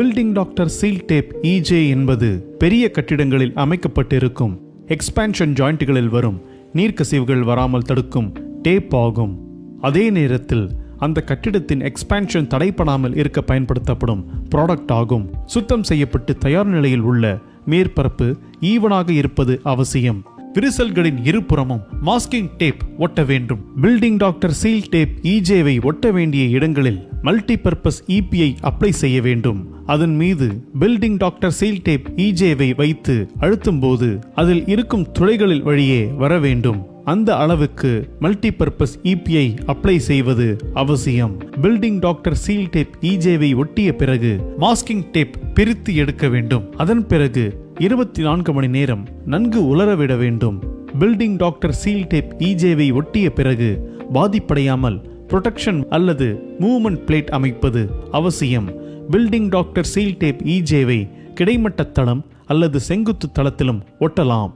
Building doctor seal tape EJ என்பது பெரிய கட்டிடங்களில் அமைக்கப்பட்டிருக்கும். எக்ஸ்பான்ஷன் ஜாயிண்ட்டுகளில் வரும். நீர்க்கசிவுகள் வராமல் தடுக்கும் டேப் ஆகும். அதே நேரத்தில் அந்த கட்டிடத்தின் எக்ஸ்பான்ஷன் தடைப்படாமல் இருக்க பயன்படுத்தப்படும் ப்ராடக்ட் ஆகும். சுத்தம் செய்யப்பட்டு தயார் நிலையில் உள்ள மேற்பரப்பு ஈவனாக இருப்பது அவசியம். விரிசல்களின் இருபுறமும் மாஸ்கிங் டேப் ஒட்ட வேண்டும். பில்டிங் டாக்டர் சீல் டேப் இஜேவை ஒட்ட வேண்டிய இடங்களில் மல்டிபர்பஸ் இபிஐ அப்ளை செய்ய வேண்டும். அதன் மீது பில்டிங் டாக்டர் சீல் டேப் இஜேவை வைத்து அழுத்தும் போது அதில் இருக்கும் துளைகளில் வழியே வர வேண்டும். அந்த அளவுக்கு மல்டிபர்பஸ் இபிஐ அப்ளை செய்வது அவசியம். பில்டிங் டாக்டர் சீல் டேப் இஜேவை ஒட்டிய பிறகு மாஸ்கிங் டேப் பிரித்து எடுக்க வேண்டும். அதன் பிறகு இருபத்தி நான்கு மணி நேரம் நன்கு உலரவிட வேண்டும். பில்டிங் டாக்டர் சீல் டேப் இஜேவை ஒட்டிய பிறகு பாதிப்படையாமல் புரொடெக்ஷன் அல்லது மூவ்மெண்ட் பிளேட் அமைப்பது அவசியம். பில்டிங் டாக்டர் சீல் டேப் இஜேவை கிடைமட்ட தளம் அல்லது செங்குத்து தளத்திலும் ஒட்டலாம்.